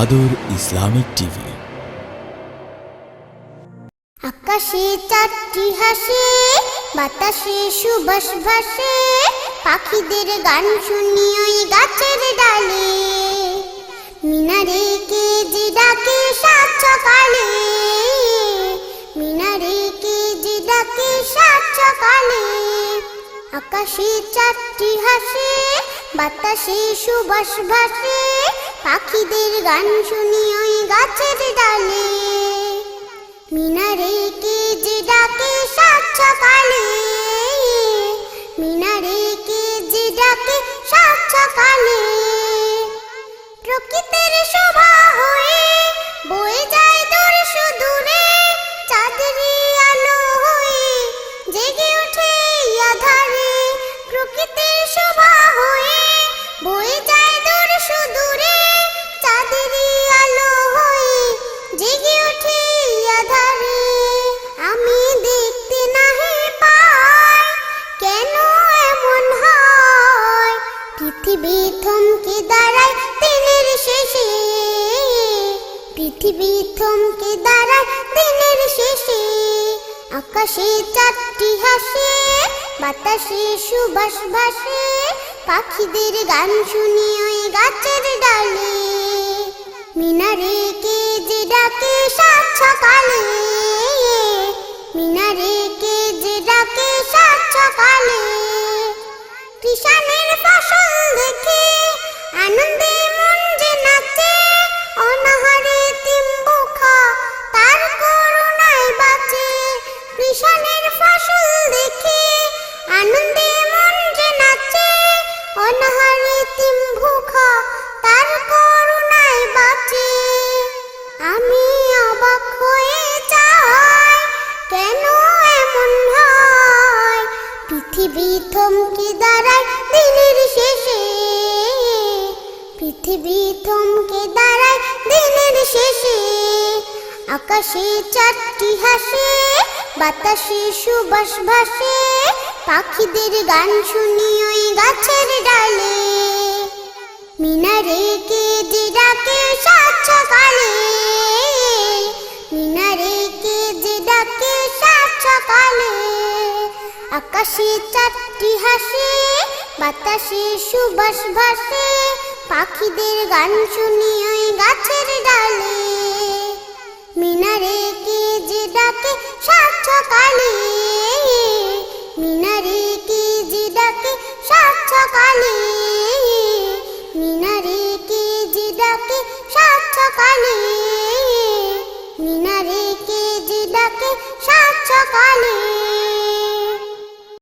আদর Islamic TV. আকাশে চারটি হাসে, বাতাসে সুবাস ভাসে, পাখিদের গান শুনি ওই গাছের ডালে। মিনারে কে যে ডাকে সাত সকালে, মিনারে কে যে ডাকে সাত সকালে। আকাশে চারটি হাসে, বাতাসে সুবাস ভাসে পাখিদের গান শুনি ওই গাছের ডালে। মিনারে কে যে ডাকে সাত সকালে। মিনারে কে যে ডাকে সাত সকালে। প্রকৃতির শোভা পৃথিবী থমকে দাঁড়ায় দিনের শেষে? পৃথিবী থমকে দাঁড়ায় দিনের শেষে? আকাশে চারটি হাসে, বাতাসে সুবাস ভাসে, পাখিদের গান শুনি ওই গাছের ডালে। মিনারে কে যে ডাকে সাত সকালে? মিনারে কে যে ডাকে সাত সকালে? কৃষানের ফসল দেখে আনন্দে মন যে নাচে, অনাহারে তিম্বুখা তার করুণায় বাঁচে। আমি অবাক হয়ে যাই কেন এমন হয়? পৃথিবী থমকে দাঁড়ায় দিনের শেষে। পৃথিবী থমকে দাঁড়ায় দিনের শেষে। আকাশে চারটি হাসে বাতাসে সুবাস ভাসে পাখিদের গান শুনি ওই গাছের ডালে। মিনারে কে যে ডাকে সাত মিনারে কে যে ডাকে সাত আকাশে চারটি হাসে, বাতাসে সুবাস ভাসে পাখিদের গান শুনি ওই গাছের ডালে। মিনারে সকালে মিনারে কে যে ডাকে সাত সকালে সাত সকালে